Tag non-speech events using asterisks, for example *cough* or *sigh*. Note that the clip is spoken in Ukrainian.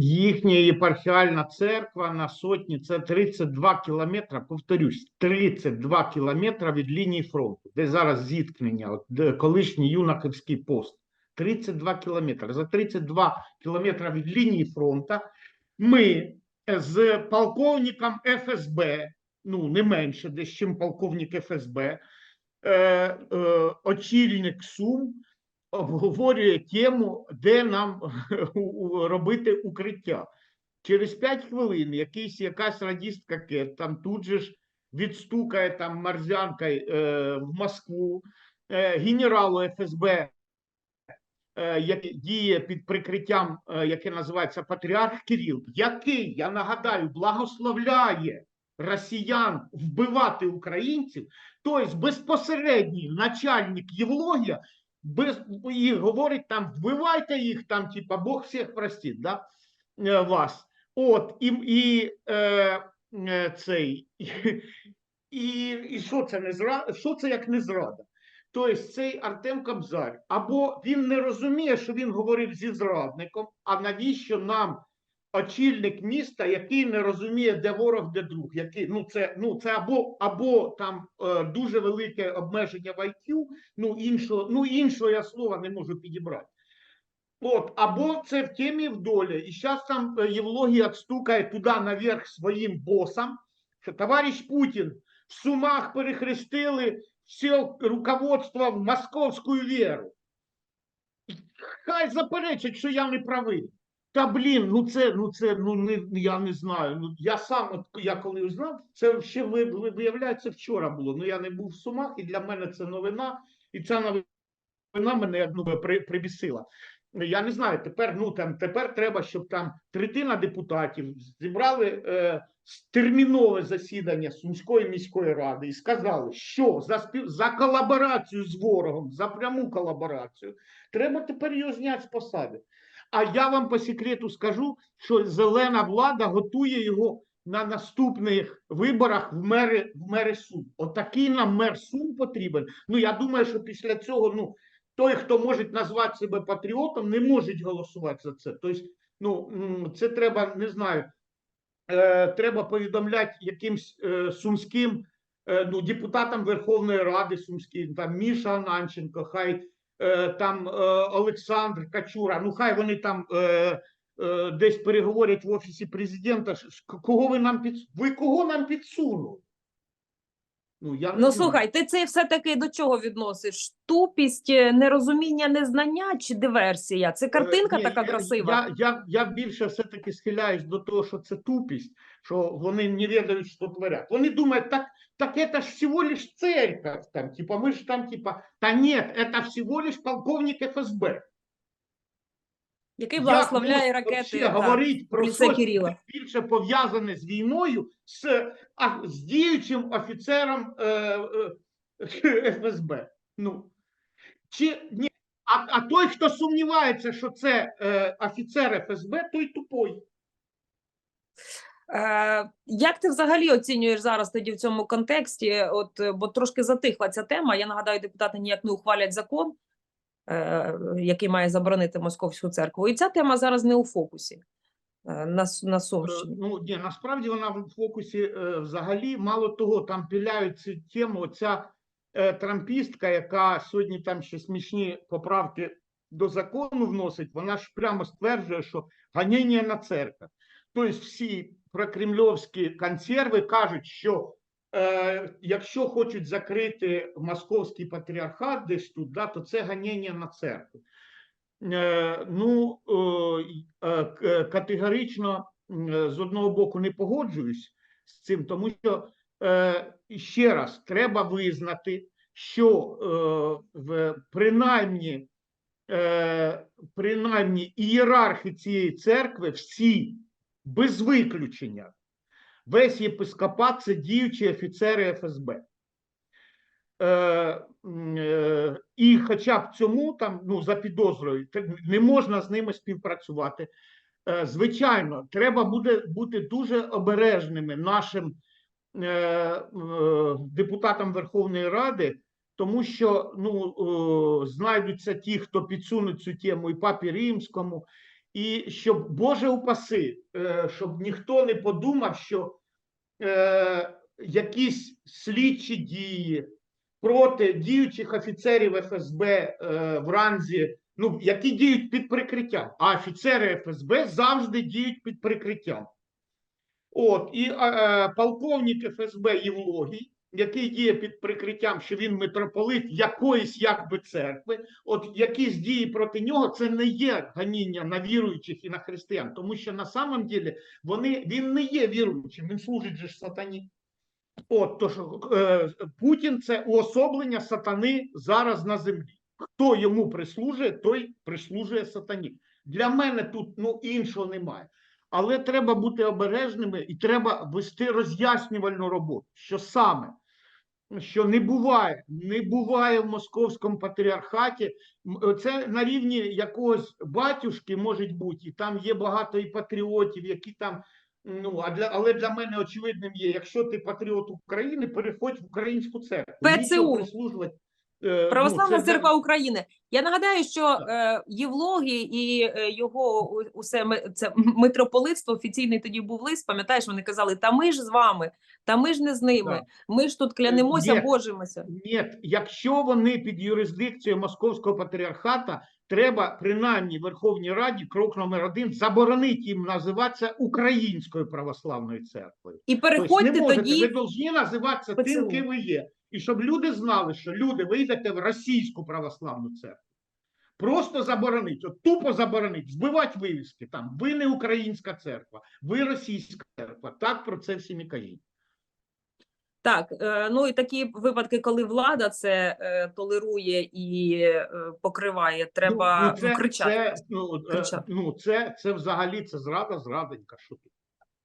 їхня єпархіальна церква на сотні це 32 кілометри, повторюсь, 32 кілометри від лінії фронту, де зараз зіткнення, де колишній юнаковський пост. 32 кілометри. За 32 кілометри від лінії фронту ми з полковником ФСБ, ну не менше, десь чим полковник ФСБ, е, е, очільник Сум обговорює тему, де нам *laughs* робити укриття. Через 5 хвилин якийсь якась радістка Кет там тут же ж відстукає там марзянкою е, в Москву е, генералу ФСБ, е, який діє під прикриттям, е, яке називається Патріарх Кирил, який, я нагадаю, благословляє росіян вбивати українців, тобто безпосередній начальник Євлогія без і говорить там, вбивайте їх там, типа Бог всіх простить, да? е, вас. От, і, і е, е, цей, і, і що це не зрада? Що це як не зрада? Тобто цей Артем Кобзар, або він не розуміє, що він говорив зі зрадником, а навіщо нам очільник міста, який не розуміє, де ворог, де друг, який ну це ну це або або там е, дуже велике обмеження в IQ, ну іншого, ну іншого я слова не можу підібрати. От, або це в темі в долі. І зараз там е, Євлогія стукає туди наверх своїм босам, що товариш Путін в Сумах перехрестили все руководство в московську віру. Хай заперечать, що я не правий. Та блін, ну це, ну це, ну не я не знаю. Ну я сам, от я коли узнав, це ще ви- ви- виявляється вчора було. Ну я не був в Сумах, і для мене це новина, і ця новина мене ну, при, прибісила. Я не знаю, тепер ну там тепер треба, щоб там третина депутатів зібрали е, термінове засідання Сумської міської ради і сказали, що за спів за колаборацію з ворогом, за пряму колаборацію, треба тепер його зняти з посади. А я вам по секрету скажу, що зелена влада готує його на наступних виборах в мери в мери Сум. Отакий нам мер Сум потрібен. Ну я думаю, що після цього ну той, хто може назвати себе патріотом, не може голосувати за це. Тобто, ну це треба, не знаю, е, треба повідомляти якимсь е, сумським е, ну, депутатам Верховної Ради Сумським, там Міша Ананченко, хай там Олександр Качура, ну хай вони там десь переговорять в офісі президента. Кого ви нам під ви кого нам підсунули? Ну, я не Ну знаю. слухай, ти це все-таки до чого відносиш? Тупість, е, нерозуміння, незнання чи диверсія? Це картинка Е, ні, така я- красива. Я, я, я більше все-таки схиляюсь до того, що це тупість, що вони не ведають, що творять. Вони думають, так, так это ж всего лишь церковь, там, типа, мы же там, типа, та нет, это всего лишь полковник ФСБ. Який Як благословляє можна ракети вообще говорить про щось Кирила. більше пов'язане з війною з, а, з діючим офіцером е, е, ФСБ. Ну, чи, ні, а, а той, хто сумнівається, що це е, офіцер ФСБ, той тупой. Е, як ти взагалі оцінюєш зараз тоді в цьому контексті? От, бо трошки затихла ця тема. Я нагадаю, депутати ніяк не ухвалять закон, який має заборонити московську церкву. І ця тема зараз не у фокусі е, на, на Е, Сумщині. Ну, ні, насправді вона в фокусі е, взагалі. Мало того, там піляють цю тему. Оця е, трампістка, яка сьогодні там ще смішні поправки до закону вносить, вона ж прямо стверджує, що ганіння на церкву. Тобто всі прокремльовські консерви кажуть, що е, якщо хочуть закрити московський патріархат десь тут, да, то це ганіння на церкву. Е, ну, е, е, категорично е, з одного боку не погоджуюсь з цим, тому що е, ще раз треба визнати, що е, принаймні, е, принаймні ієрархи цієї церкви всі без виключення. Весь єпископат це діючі офіцери ФСБ. Е, е, і хоча б цьому там ну за підозрою не можна з ними співпрацювати. Е, звичайно, треба буде бути дуже обережними нашим е, е, депутатам Верховної Ради, тому що ну е, знайдуться ті, хто підсунуть цю тему і папі римському, І щоб, Боже упаси, е, щоб ніхто не подумав, що е, якісь слідчі дії проти діючих офіцерів ФСБ е, в ранзі, ну, які діють під прикриттям, а офіцери ФСБ завжди діють під прикриттям. От, і полковник ФСБ Євлогій, який діє під прикриттям, що він митрополит якоїсь якби церкви, от якісь дії проти нього, це не є ганіння на віруючих і на християн, тому що на самом ділі вони, він не є віруючим, він служить же сатані. От, то що е, Путін це уособлення сатани зараз на землі. Хто йому прислужує, той прислужує сатані. Для мене тут ну, іншого немає. Але треба бути обережними і треба вести роз'яснювальну роботу, що саме, що не буває, не буває в московському патріархаті. Це на рівні якогось батюшки може бути, і там є багато і патріотів, які там. Ну, а для, але для мене очевидним є, якщо ти патріот України, переходь в українську церкву. ПЦУ. Прислужувати. Е, ну, Православна це церква України. Я нагадаю, що е, Євлогій і е, його усе це митрополитство офіційний тоді був лист. Пам'ятаєш, вони казали: та ми ж з вами, та ми ж не з ними. Так. Ми ж тут клянемося, Є. божимося. Ні, якщо вони під юрисдикцією Московського патріархата, треба принаймні Верховній Раді крок номер один заборонити їм називатися Українською православною церквою. І Тобто переходьте не можете, тоді. ви повинні називатися тим, ким ви є. І щоб люди знали, що люди ви йдете в російську православну церкву. Просто заборонить, от тупо заборонить, збивати вивіски там. Ви не українська церква, ви російська церква. Так про це всім і кажіть. Так, е, ну і такі випадки, коли влада це е, толерує і е, покриває, треба ну, це, кричати. Це, ну, кричати. ну, це, це взагалі це зрада, зрадонька. Що тут?